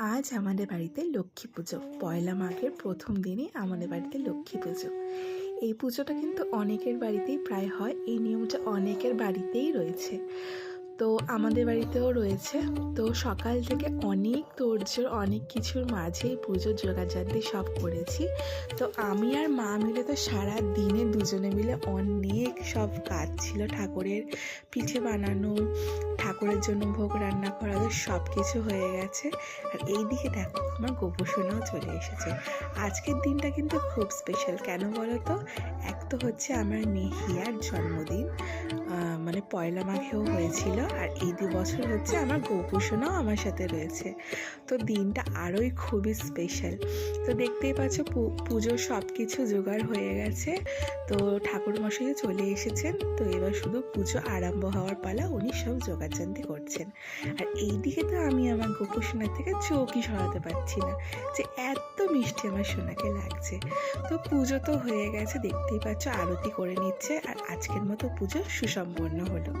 আজ আমাদের বাড়িতে লক্ষ্মী পুজো। পয়লা মাঘের প্রথম দিনই আমাদের বাড়িতে লক্ষ্মী পুজো। এই পুজোটা কিন্তু অনেকের বাড়িতেই প্রায় হয়, এই নিয়মটা অনেকের বাড়িতেই রয়েছে। তো আমাদের বাড়িতেও রয়েছে। তো সকাল থেকে অনেক তোড়জোড়, অনেক কিছুর মাঝেই পুজোর জোগাড়জান্তি সব করেছি। তো আমি আর মা মিলে তো সারা দিনে দুজনে মিলে অনেক সব কাজ ছিল ঠাকুরের পিঠে বানানো ঠাকুরের জন্য ভোগ, রান্না করা সব কিছু হয়ে গেছে। আর এই দিকে দেখো, আমার গোপসোনাও চলে এসেছে। আজকের দিনটা কিন্তু খুব স্পেশাল কেন বলো তো এক তো হচ্ছে আমার মেয়ে হিয়ার জন্মদিন মানে পয়লা মাঘেও হয়েছিল, আর এই দু বছর হচ্ছে আমার গোপুসোনাও আমার সাথে রয়েছে। তো দিনটা আরোই খুবই স্পেশাল তো দেখতেই পাচ্ছ পু- পুজোর সব কিছু জোগাড় হয়ে গেছে। তো ঠাকুর মশাইও চলে এসেছেন, তো এবার শুধু পুজো আরম্ভ হওয়ার পালা উনি সব জোগাড়জান্তি করছেন। আর এইদিকে তো আমি আমার গোপু সোনার থেকে চোখই সরাতে পারছি না যে এত মিষ্টি আমার সোনাকে লাগছে। তো পুজো তো হয়ে গেছে, দেখতেই পাচ্ছ আরতি করে নিচ্ছে আর আজকের মতো পুজো সুসম্পন্ন হলো।